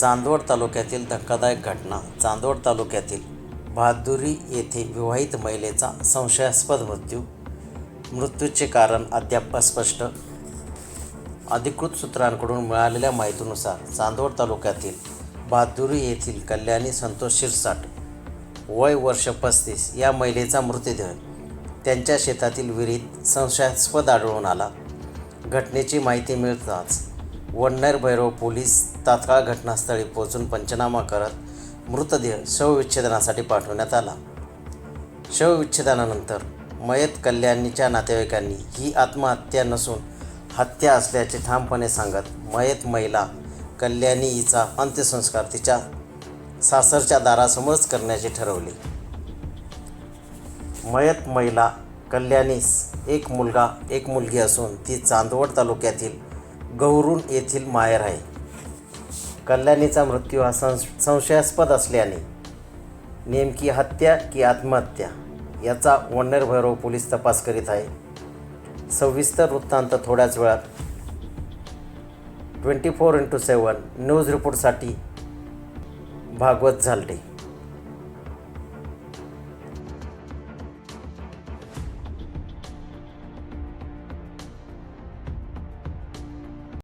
चांदवड तालुक्यातील धक्कादायक घटना. चांदवड तालुक्यातील बहादुरी येथे विवाहित महिलेचा संशयास्पद मृत्यू. मृत्यूचे कारण अद्याप अस्पष्ट. अधिकृत सूत्रांकडून मिळालेल्या माहितीनुसार चांदवड तालुक्यातील बहादुरी येथील कल्याणी संतोष शिरसाट वय वर्ष पस्तीस या महिलेचा मृतदेह त्यांच्या शेतातील विहिरीत संशयास्पद आढळून आला. घटनेची माहिती मिळताच वडनेर भैरव पोलीस तात्काळ घटनास्थळी पोहोचून पंचनामा करत मृतदेह शवविच्छेदनासाठी पाठवण्यात आला. शवविच्छेदनानंतर मयत कल्याणीच्या नातेवाईकांनी ही आत्महत्या नसून हत्या असल्याचे ठामपणे सांगत मयत महिला कल्याणी हिचा अंत्यसंस्कार तिच्या सासरच्या दारासमोरच करण्याचे ठरवले. मयत महिला कल्याणीस एक मुलगा एक मुलगी असून ती चांदवड तालुक्यातील गौरून येथील माहेर आहे. कल्याणीचा मृत्यू हा संश संशयास्पद असल्याने नेमकी हत्या की आत्महत्या याचा वन्नर भैरव पोलीस तपास करीत आहे. सविस्तर वृत्तांत थोड्याच वेळात. Twenty four into seven news रिपोर्टसाठी Bhagwat झालटे.